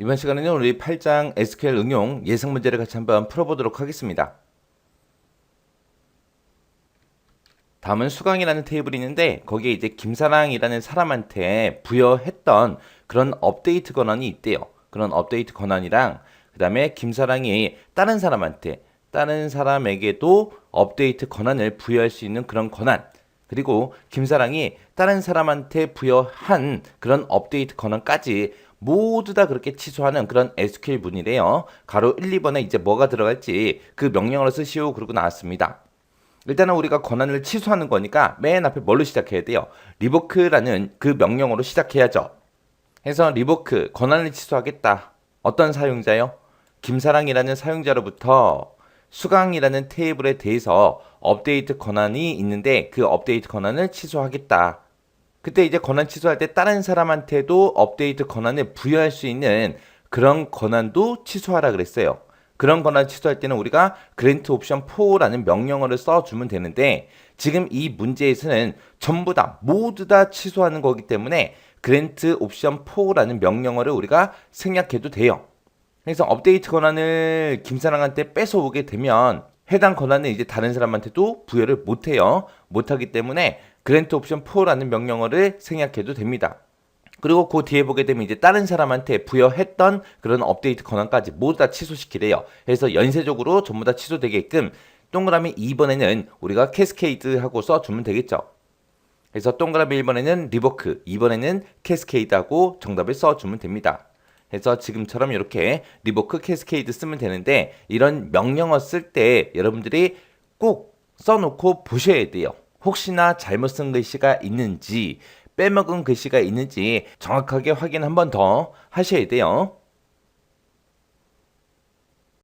이번 시간에는 우리 8장 SQL 응용 예상 문제를 같이 한번 풀어보도록 하겠습니다. 다음은 수강이라는 테이블이 있는데 거기에 이제 김사랑이라는 사람한테 부여했던 그런 업데이트 권한이 있대요. 그런 업데이트 권한이랑 그 다음에 김사랑이 다른 사람한테 다른 사람에게도 업데이트 권한을 부여할 수 있는 그런 권한 그리고 김사랑이 다른 사람한테 부여한 그런 업데이트 권한까지 모두 다 그렇게 취소하는 그런 SQL 문이래요. 가로 1, 2번에 이제 뭐가 들어갈지 그 명령어를 쓰시오 그러고 나왔습니다. 일단은 우리가 권한을 취소하는 거니까 맨 앞에 뭘로 시작해야 돼요? 리보크라는 그 명령어로 시작해야죠. 해서 리보크 권한을 취소하겠다. 어떤 사용자요? 김사랑이라는 사용자로부터 수강이라는 테이블에 대해서 업데이트 권한이 있는데 그 업데이트 권한을 취소하겠다. 그때 이제 권한 취소할 때 다른 사람한테도 업데이트 권한을 부여할 수 있는 그런 권한도 취소하라 그랬어요. 그런 권한 취소할 때는 우리가 grant option 4라는 명령어를 써주면 되는데 지금 이 문제에서는 전부 다 모두 다 취소하는 거기 때문에 grant option 4라는 명령어를 우리가 생략해도 돼요. 그래서 업데이트 권한을 김사랑한테 뺏어오게 되면 해당 권한을 이제 다른 사람한테도 부여를 못해요. 못하기 때문에 grant option 4라는 명령어를 생략해도 됩니다. 그리고 그 뒤에 보게 되면 이제 다른 사람한테 부여했던 그런 업데이트 권한까지 모두 다 취소시키래요. 그래서 연쇄적으로 전부 다 취소되게끔 동그라미 2번에는 우리가 캐스케이드 하고 써주면 되겠죠. 그래서 동그라미 1번에는 리버크, 2번에는 캐스케이드 하고 정답을 써주면 됩니다. 그래서 지금처럼 이렇게 리버크 캐스케이드 쓰면 되는데 이런 명령어 쓸 때 여러분들이 꼭 써놓고 보셔야 돼요. 혹시나 잘못 쓴 글씨가 있는지 빼먹은 글씨가 있는지 정확하게 확인 한 번 더 하셔야 돼요.